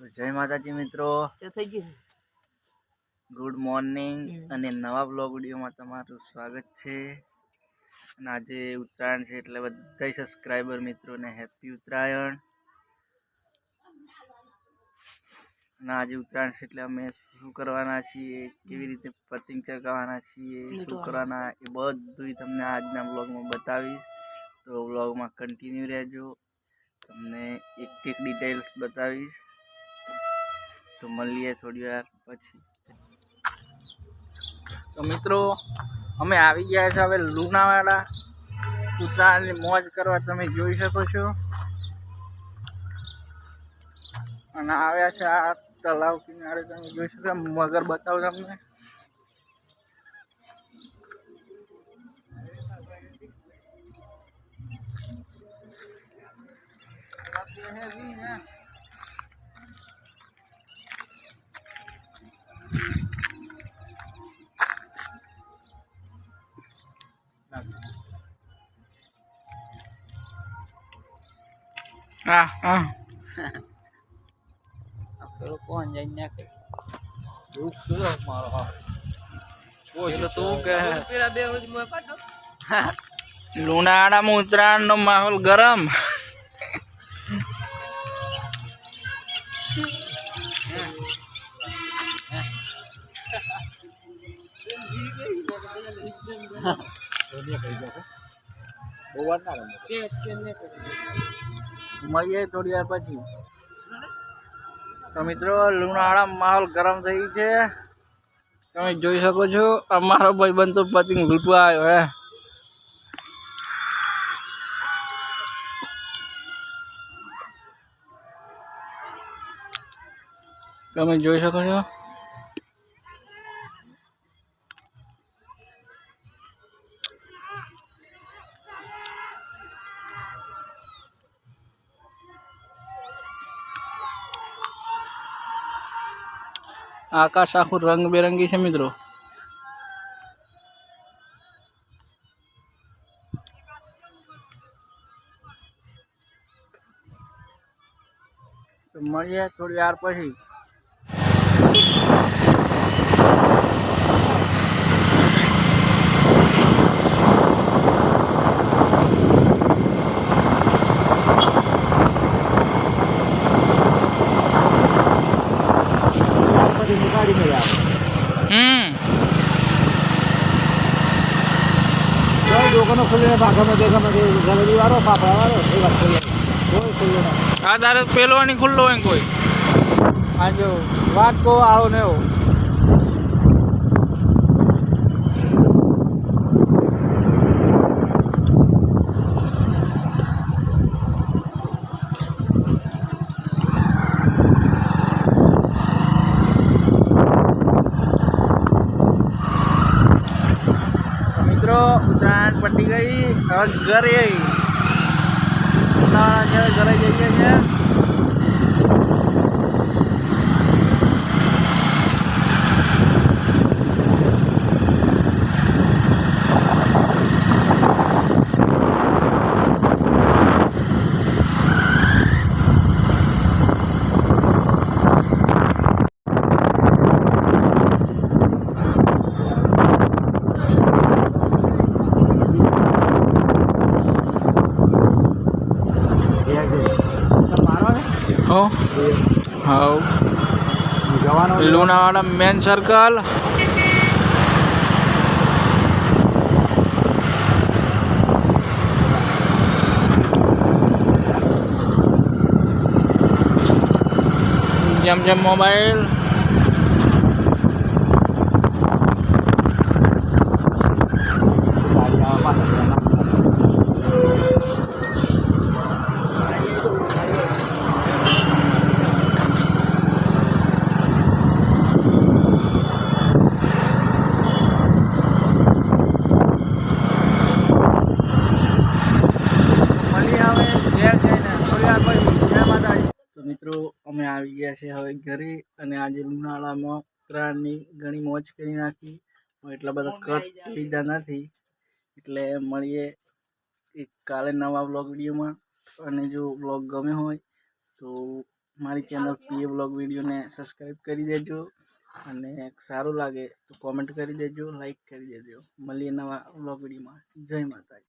જય માતાજી મિત્રો. ગુડ મોર્નિંગ અને નવા બ્લોગ વિડીયોમાં તમારું સ્વાગત છે. અને આજે ઉત્તરાયણ છે એટલે બધા સબસ્ક્રાઈબર મિત્રોને હેપી ઉત્તરાયણ. અને આજે ઉત્તરાયણ છે એટલે અમે શું કરવાના છીએ કેવી રીતે પતંગ ચગાવવાના છીએ શું કરવાના એ બધું તમને આજના બ્લોગમાં બતાવીશ. તો બ્લોગમાં કન્ટિન્યુ રહેજો. તમને એક એક ડિટેલ્સ બતાવીશ. તો મળીએ થોડી વાર પછી. તો મિત્રો, અમે આવી ગયા છે હવે લુણાવાડા. ઉત્તરાયણની મોજ કરવા તમે જોઈ શકો છો. અને આવ્યા છે આ તલાવ કિનારે તમે જોઈ શકો મગર બતાવું તમને. હા હા. પેલો કોણ જઈને નાખે એટલે તું કે પેલા બે વળી મોય પાડો લુણાવાડામાં ઉત્તરાયણનો માહોલ ગરમ. મળીએ થોડી વાર પછી. તો મિત્રો, લુણાવાડા માહોલ ગરમ થઈ છે. તમે જોઈ શકો છો અમારો ભાઈબંધ તો પતિંગ લૂંટવા આવ્યો હે. તમે જોઈ શકો છો? આકાશ આખું રંગબેરંગી છે મિત્રો. મળીએ થોડી વાર પછી હમ દુકાનો ખુલ્લી ભાગામાં દેખામાં ગેલેરી વાળો ફાફા વાળો એ વાત ખુલ્લે કોઈ ખુલ્લો ના આ દારે પેલો નહીં ખુલ્લો હોય ને કોઈ? આ જો વાટકો આવો ને એવો તો મિત્રો પટી ગઈ. હવે ઘરે ઉનાળા છે ઘરે જઈએ છીએ મારો હો હાઉ. જવાનો લુણાવાડા મેન સર્કલ જેમ જેમ મોબાઈલ ગાડી આવા પાછળ મળી આવે ઘેર જઈને થોડી વાર પછી જય માતાજી તો મિત્રો અમે આવી ગયા છે હવે ઘરે અને આજે ઉનાળામાં ઉત્તરાયણની ઘણી મોજ કરી નાખી. એટલા બધા કટ લીધા નથી. એટલે મળીએ એક કાલે નવા બ્લોગ વિડીયોમાં અને જો બ્લોગ ગમે હોય તો મારી ચેનલ પીએ બ્લોગ વિડીયોને સબસ્ક્રાઈબ કરી દેજો. અને સારું લાગે તો કોમેન્ટ કરી દેજો લાઈક કરી દેજો. મળીએ નવા બ્લોગ વિડીયોમાં જય માતાજી.